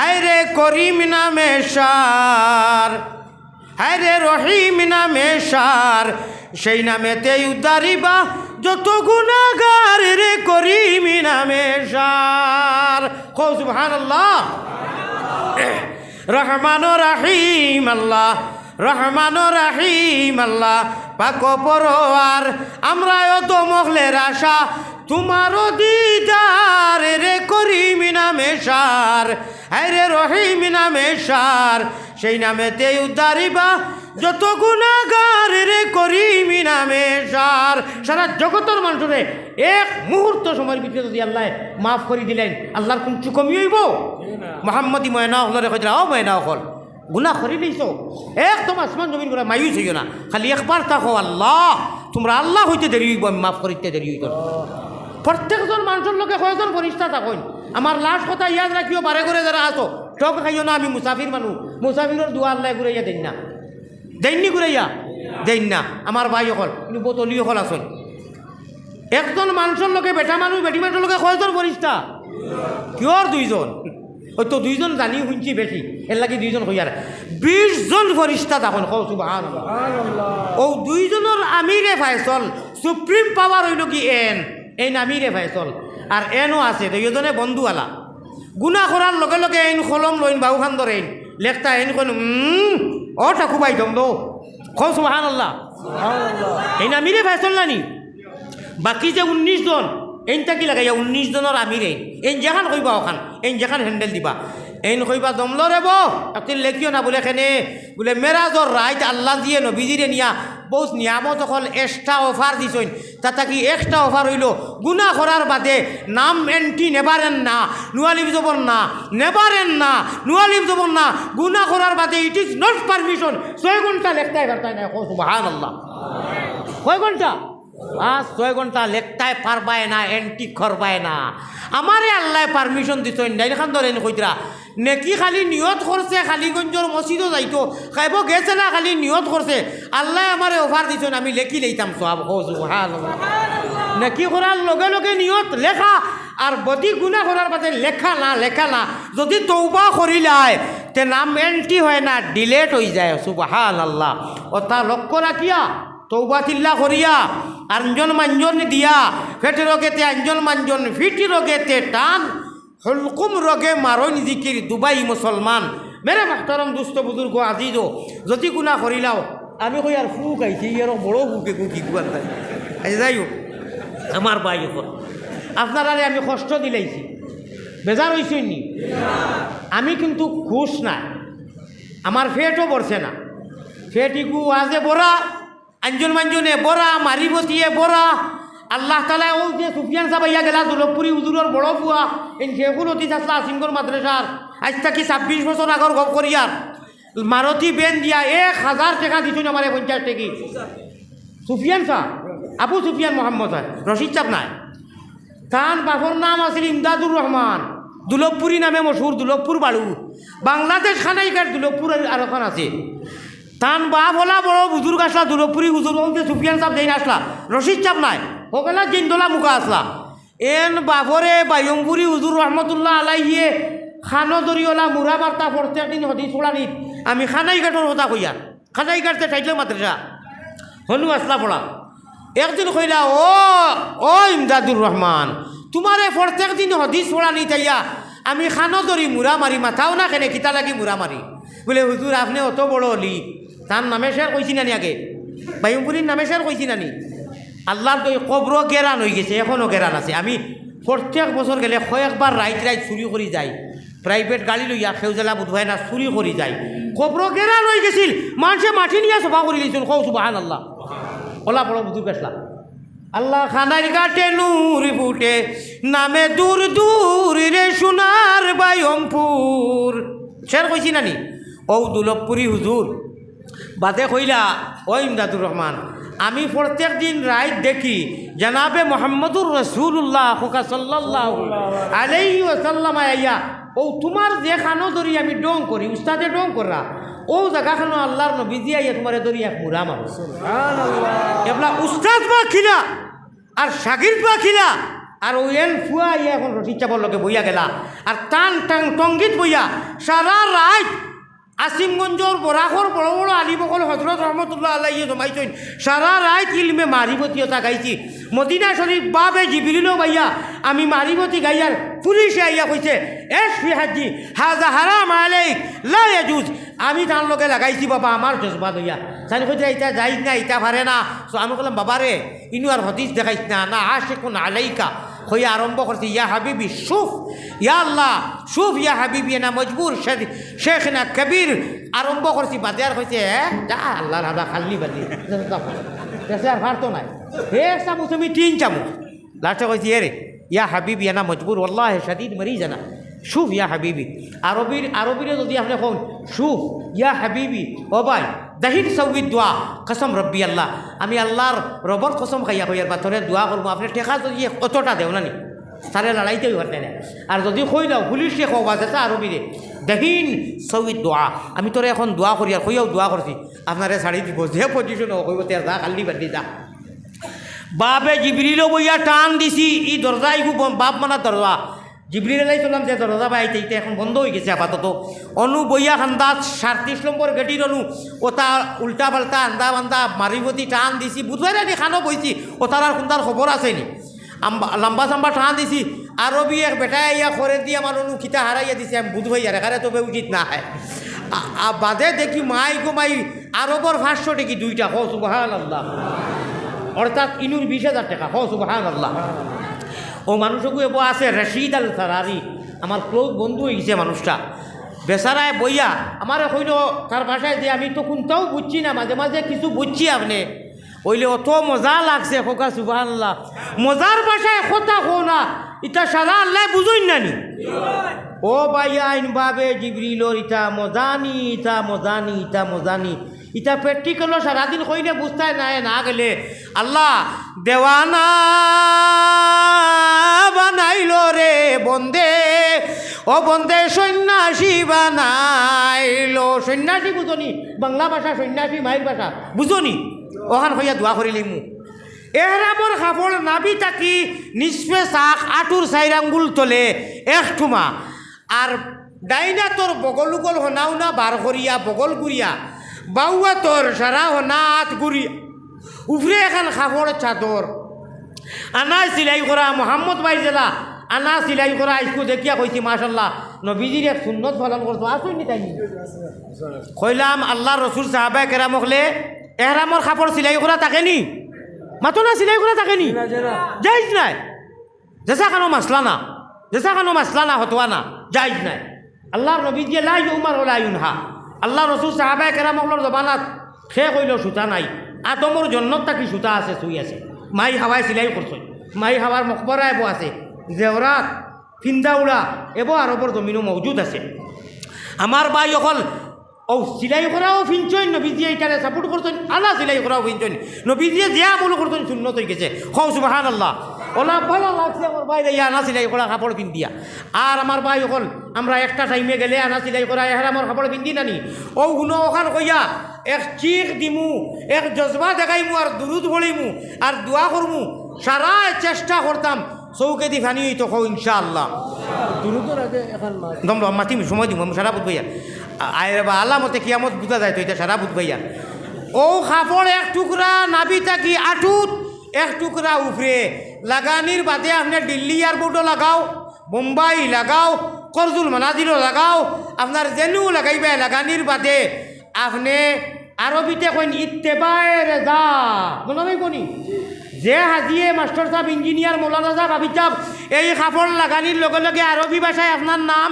হায় রে করিম নামে সার হায় রে রহিম নামে সার, সেই নামেতে উদ্ধারিবা যত গুণাগার রে করিম নামে সার। কৌ সুবহানাল্লাহ। রহমান রাহিম আল্লাহ, রহমান রাহিম আল্লাহ, পাক পরোয়ার আমরা তো মহলের আশা তোমারও দিদার রে করিম নামে সার। রে রহিম নামে সার। সেই নামেতে উদ্ধারিবা যত গুণাগার রে করিম নামে সার। সারা জগতর মানুষরে এক মুহূর্ত সময়ের ভিতরে যদি আল্লাহ মাফ করে দিলেন, আল্লাহর কোন চুকমি হইব? মোহাম্মদী ময়না হলরে কইরা ও ময়না হল গুনা করি দিছ একদম আসমান জমিন করে মায়ুস হইও না। খালি একবার থাকো আল্লাহ, তোমরা আল্লাহ হইতে দেরি হইব, আমি মাফ করিতে দেরি হইত। প্রত্যেকজন মানুষের লোকে কয়জন ফরিস্তা থাকুন। আমার লাস্ট কথা ইয়াদ রাখিও বারে করে যারা আসো টক খাইও না আমি মুসাফির মানুষ মুসাফিরের দোয়া আল্লাহ ঘুরাইয়া দেন না দেননি ঘুরাইয়া দেন না আমার ভাই অকল কিন্তু বহুত অলি অকল আসন একজন মানুষের লোকে বেটা মানুষ বেটি মানুষের লোকে কয়জন ফরিস্তা কিয়র দুইজন? হয়তো দুইজন জানি শুনছি বেশি এর লাগি দুইজন হইয়ার বিশ জন ফরিস্তা তখন কৌ সুবাহান ও দুইজনের আমিরে ফাইসল সুপ্রিম পাওয়ার হইল কি এন? এই নামি রে ভাই চল। আর এনও আছে দুইজনে বন্ধু আলা গুণা করার লগে লগে এন খলম লইন বাউ খান ধরেন লেখতা এন কোন অ ঠাকু পাই দম দো। কৌ মহান আল্লাহ এই ভাই চললা নানি বাকি যে উনিশ জন এইনটা কি লাগাইয়া উনিশ জনের আমিরে এন যেখান কইবা ওখান এন যেখান হ্যান্ডেল দিবা। এইন কইবা দমল রে বো আপনি লেখিও না বলে খেনে বলে মেরাজর রাইত আল্লাহ দিয়ে নবীজিরে নিয়া বহুত নিয়ামত অকল এক্সট্রা অফার দিছইন তাতা কি এক্সট্রা অফার হইল? গুণা করার বাদে নাম এন্ট্রি নেবারেন না নুয়ালিম জবন না, নেবারেন না নুয়ালিম জবন না। গুণা করার বাদে ইট ইজ নট পারমিশন ছয় ঘণ্টা লেখতাই পারতাই না সুবাহান আল্লাহ কয় ঘণ্টা? পাঁচ ছয় ঘণ্টা লেখতায় পারবায় না এন্টি করবায় না। আমারে আল্লাহ পারমিশন দিত এখান ধরেন কইতরা নেকি খালি নিয়ত করছে খালিগঞ্জর মসজিদও যাইতো, খাইব গেছে না, খালি নিয়ত করছে আল্লাহ আমারে অফার দিছেন আমি লেখি লইতাম সব নেকি করার লগে লগে নিয়ত লেখা আর বদি গুণা করার পাতে লেখা না লেখা না, যদি তৌবা করিলায় তে নাম এন্ট্রি হয় না ডিলেট হয়ে যায় সুবাহান আল্লাহ ও তা লক্ষ্য রাখিয়া তৌবা তিল্লা করিয়া, আঞ্জন মাঞ্জন দিয়া ফেটি রোগেতে আঞ্জন মাঞ্জন, ফিটি রোগেতে টান, হলকুম রোগে মারণ জিকির দুবাই মুসলমান। মেরে মাহতারম দুস্থ বুজুর্গ আজিজ, যদি গুণা করিলাও আমি কই আর ফুক আইছি ইয়ার বড় ফুকে তাই আচ্ছা যাই হোক আমার বাই এখন আপনারা আমি কষ্ট দিলাইছি। বেজার হয়েছি নি? আমি কিন্তু খুশ না আমার ফেটও পড়ছে না। ফেটিকু আজে বড়া আঞ্জন মাঞ্জনে বড়া মারিবতিয়ে বড়া। আল্লাহ তালা ও যে সুফিয়ান সাহেব ইয়া গেলা দুলভপুরি উজুরের বড় বুয়া এন শেখুল অতীত আসলা আসিমগর মাদ্রাসার। আজ থাকি ছাব্বিশ বছর আগর গপ করিয়ার মারতি বেন দিয়া এক হাজার টাকা দিছুন আমার পঞ্চাশ টাকি। সুফিয়ান শাহ আবু সুফিয়ান মোহাম্মদ স্যার রশিদ চাপ নাই। তার বাপর নাম আছিল ইমদাদুর রহমান। দুলভপুরি নামে মশুর দুলভপুর বাড়ু বাংলাদেশ খানাইকার দুলভপুর আর এখন আছে। তান বাপ হলা বড় বুজুর্গ আসলা দুলভপুরি বুজুর্গ যে সুফিয়ান সাহেব যেই আসলা রশিদ চাপ নাই, সকলা জিন্দলা মুখা আসলা এন বাপরে বায়ুমপুরি হুজুর রহমতুল্লাহ আলাইয়ে খানো দরিওলা মুরা বার্তা প্রত্যেক দিন হদি ছোড়ানিত আমি খানাই খানাইঘাটর কথা কইয়া খানাইঘাটতে ঠাইলে মাদ্রাসা হনু আসলা পড়া একদিন কইলা ও ও ইমদাদুর রহমান তোমারে প্রত্যেক দিন হদিস পড়া নি তাইয়া আমি খানো ধরি মুরা মারি মাথাও না কেনে, কিতা লাগি মুরা মারি বলে হুজুর আপনি অত বড় হলি তার নামে শেয়ার কইছি নানি আগে? বাইমপুরির নামে শেয়ার কইছি নানি আল্লাহর তো কবর গেরান হয়ে গেছে এখনও গেরান আছে। আমি প্রত্যেক বছর গেলে কয়েকবার রাইত রাইত চুরি করি যাই। প্রাইভেট গাড়ি লইয়া সেউজেলা বুধবাই না চুরি করি যাই। কবর গেরান হয়ে গেছিল। মানুষে মাটি নিয়ে সফা করে গেছিল কৌ সুবাহান আল্লাহ ওলা বড় বুঝুর গেছলা আল্লাহ খানার গাটে নূর ফুটে, নামে দূর দূর রে সোনার বায়মপুর। শের কইছি নানি ও দুলভপুরি হুজুর বাদে কইলা ও ইমদাদুর রহমান আমি প্রত্যেক দিন রাত দেখি জানাবে মোহাম্মদুর রসুল্লাহ খোকা সাল্লাহ আলাই ওসাল্লাম আইয়া ও তোমার যে খানো ধরি আমি ডং করি উস্তাদে ডং করা ও জায়গাখানো আল্লাহর নবীজি আইয়া তোমার ধরি এক মুরা। মারো এবলা উস্তাদ বা খিলা আর শাগির বা খিলা আর ওই এন ফুয়া ইয়া এখন রশিদ চাপর লোকে বইয়া গেলা আর টান টান টঙ্গিত বইয়া সারা রাত আসিমগঞ্জর বরাখর বড় বড় আলিমকল হজরত রহমতুল্লাহ আল্লাহ ইয়ে জমাইছেন সারা রাত ইলমে মারিবতীয়তা গাইছি। মদিনা শরীফ বাবে জিবিলিল ভাইয়া আমি মারিবতী গাইয়ার পুলিশে আইয়া কইছে এস হাজি, হাজা হারাম আলাইক, লা ইয়াজুজ। আমি তার লগে লাগাইছি, বাবা আমার জজবা দইয়া সানি কইতে ইটা যাই না ইটা পারে না। তো আমি বললাম বাবারে ইনু আর হদিস দেখাইছ না না, আশেকুন আলাইকা। হইয়া আরম্ভ করছে ইয়া হাবিবি সুফ ইয়া আল্লাহ সুফ ইয়া হাবিবি না মজবুর শেখ না কবির আরম্ভ করছি বাজার "এ, যা আল্লাহ রাধা খাল্লি দেশে আর পারতো নাই। হে চামচ তুমি তিন চামচ। লাস্টে কইছি এ রে ইয়া হাবিবি না মজবুর আল্লাহ শাদিদ মরি জানা সুফ ইয়া হাবিবি। আরবির আরবিরে যদি আপনি কোন সুফ ইয়া হাবিবি ও ভাই দাহির সৌগিত দোয়া, কসম রব্বি আল্লাহ। আমি আল্লাহর রবর কসম খাইয়া হইয়ার পাথরে দোয়া করব আপনি টেকা যদি অতটা দেও না নি তারে লড়াইতেই পারতে না আর যদি কই দাও পুলিশে কবা যেতে আরবিরে দেহিন সৌগিত দোয়া আমি তোরে এখন দোয়া করি আর কইয়াও দোয়া করছি আপনারে শাড়ি দিব যে পজিশন কইব তে যা খালি বাদি যা। বাপে জিবরিল বইয়া টান দিছি, ই দরজা ইগু বাপ মানা দরজা জিবরিল লাই চলাম যে দরজা বাইতে ইতে এখন বন্ধ হয়ে গেছে আপাতত। অনু বইয়া খান্দাত সাতত্রিশ নম্বর গেটির অনু ওটা উল্টা পাল্টা আন্দা বান্দা মারিবতী টান দিছি বুধবার রাতি খানো বইছি, ও তার আর কোনটার খবর আম্বা- লম্বা চাম্বা টান দিছি আরবি এক বেটাই ইয়া করে দিয়ে অনু খিতা হারাইয়া দিছে, আমি বুধ ভাইয়ার এখানে তবে উচিত না হয় বাদে দেখি মাই গো মাই আরবর ভাষ্য দেখি দুইটা, হো সুবাহ আল্লাহ অর্থাৎ ইনুর বিশ হাজার টাকা, হ সুবাহান আল্লাহ ও মানুষকু এব আছে রশিদ আল সারারি। আমার ক্লোজ বন্ধু হয়ে গেছে মানুষটা। বেচারায় বইয়া, আমার হইল তার ভাষায় যে আমি তো কোনটাও বুঝছি না, মাঝে মাঝে কিছু বুঝছি আপনি। ওইলে অত মজা লাগছে খোকা আল্লাহ মজার ভাষায় কথা হো না ইটা সারা আল্লাহ বুঝুই নানি ও ভাইয়া আইন বাবে ইটা মজানি ইটা মজানি ইটা মজানি ইটা প্র্যাকটিক্যালও সারাদিন কইনে বুঝতে নাই, না গেলে আল্লাহ দেওয়ানা বানাইল রে বন্দে। ও বন্দে সন্ন্যাসী বানাইল। সন্ন্যাসী বুঝনি, বাংলা ভাষা সন্ন্যাসী মায়ের ভাষা, বুঝনি? ওখান হইয়া দোয়া করিলি মু। এহরামর কাপড় নাবি তাকি নিষ্পে চাক আঁটুর চাইর আঙ্গুল তলে এক ঠুমা। আর ডাইনা তোর বগল উগল হনাও না বার বগল গুড়িয়া বাউয়া তোর সারা হাত গুড়িয়া উফরে এখন কাপড় চাদর। আনা সিলাই করা মোহাম্মদ ভাই জেলা আনা সিলাই করা আইসকু দেখিয়া কইছি মাশাল্লাহ। নবীজির এক সুন্নত পালন করতো আসুন নি তাই? কইলাম আল্লাহ রসুল সাহাবাই কেরাম হলে এহরামর কাপড় সিলাই করা থাকে নি? মাতো না সিলাই করা থাকে নি? যাইজ নাই। জেসা খানো মাসলা না। জেসা খানো মাসলা না হতোয়া না। যাইজ নাই। আল্লাহ নবী দিয়ে লাই উমার ওলাইন হা আল্লাহ রসুল কেরাম হলর জবানাত সে কইল সুতা নাই। আদমর জন্নত তাকি সুতা আছে শুই আছে। মাই হাওয়াই সিলাই করছে মাই হাওয়ার মকবরা এব আছে। জেওরাত ফিন্দাউড়া এব আরবর জমিনও মজুদ আছে। আমার বাই অকল ও সিলাই করাও ফিনছইন নবীজিয়ে এটারে সাপোর্ট করছেন আল্লাহ সিলাই করাও ফিনছইন নবীজিয়ে যে আমল করছেন শূন্য হয়ে গেছে। হও সুবাহান আল্লাহ ওলা ভালো লাগছে আমার ভাই ইয়া আনা সিলাই করা কাপড় পিন্দিয়া আর আমার ভাই অকল আমরা একটা টাইমে গেলে আনা সিলাই করা এহার আমার কাপড় পিন্ধি নানি। ও গুণ ওখান কইয়া এক চিক দিমু এক জজবা দেখাইমু আর দুরুদ বলিমু আর দোয়া করমু সারা চেষ্টা করতাম চৌকে দি ফানি তো কও ইনশাআল্লাহ। দম মাতিম সময় দিম আমি সারা বুধ ভাইয়া। আয় বা আল্লাহ মতে কিয়ামত বুঝা যায় তো এটা সারা বুধ ভাইয়া। ও কাপড় এক টুকরা নাবি তাকি আটুত এক টুকরা উফরে। লাগানির বাদে আপনি দিল্লি এয়ারপোর্টও লাগাও, মুম্বাই লাগাও, করজুল মানাজিরও লাগাও, আপনার জেনু লাগাইবে লাগানির বাদে আপনি আরবিতে কইন, ইত্তেবায় রেজা। মনে কোনি যে হাজিয়ে মাস্টার সাহেব ইঞ্জিনিয়ার মৌলানা সাহেব হাবিব সাহেব এই কাপড় লাগানির লগে লগে আরবি ভাষায় আপনার নাম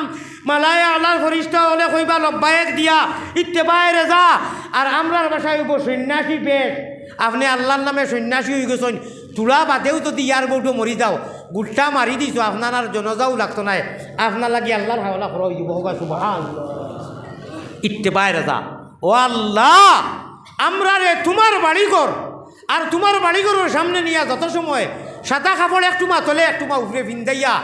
মালায় আল্লাহর ফরিস্ত হলে কইবা লব্বায়েক দিয়া, ইত্তেবায় রেজা আর আমরার ভাষায় হইব সন্ন্যাসী বেশ আপনি আল্লাহর নামে সন্ন্যাসী হয়ে গেছেন। তুলা বাদেও যদি ইয়ার বউটো মরি যাও, গুট্টা মারি দিছোঁ আপনার আর জনজাও লাগতো নাই। আপনার লাগি আল্লাহর হাওলা করা হৈ হোক সুবহান ইত্তেবায় রাজা ও আল্লাহ আমরা রে তোমার বাড়িঘর আর তোমার বাড়িঘরের সামনে নিয়া যত সময়, সাদা কাপড় একটু মা তলে একটু মা উপরে ভিন্দাইয়া।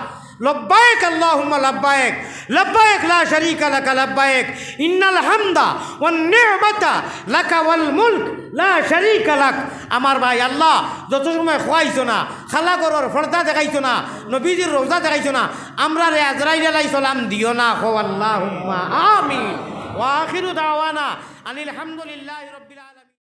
লব্বায়েক আল্লাহুম্মা লব্বায়েক লব্বায়েক লা শারীকা লাকা লব্বায়েক, ইন্নাল হামদা ওয়ান নি'মাতা লাকা ওয়াল মুলক, লা শারীকা লাক। আমার ভাই, আল্লাহ, যত সময় খোয়াইছো না খালা করর ফর্দা দেখাইছো না, নবীজির রোজা দেখাইছো না, আমরা রে আজরাইল আলাই সালাম দিও না খো আল্লাহুম্মা, আমিন। ওয়া আখিরু দাওয়ানা আনিল হামদুলিল্লাহি রাব্বিল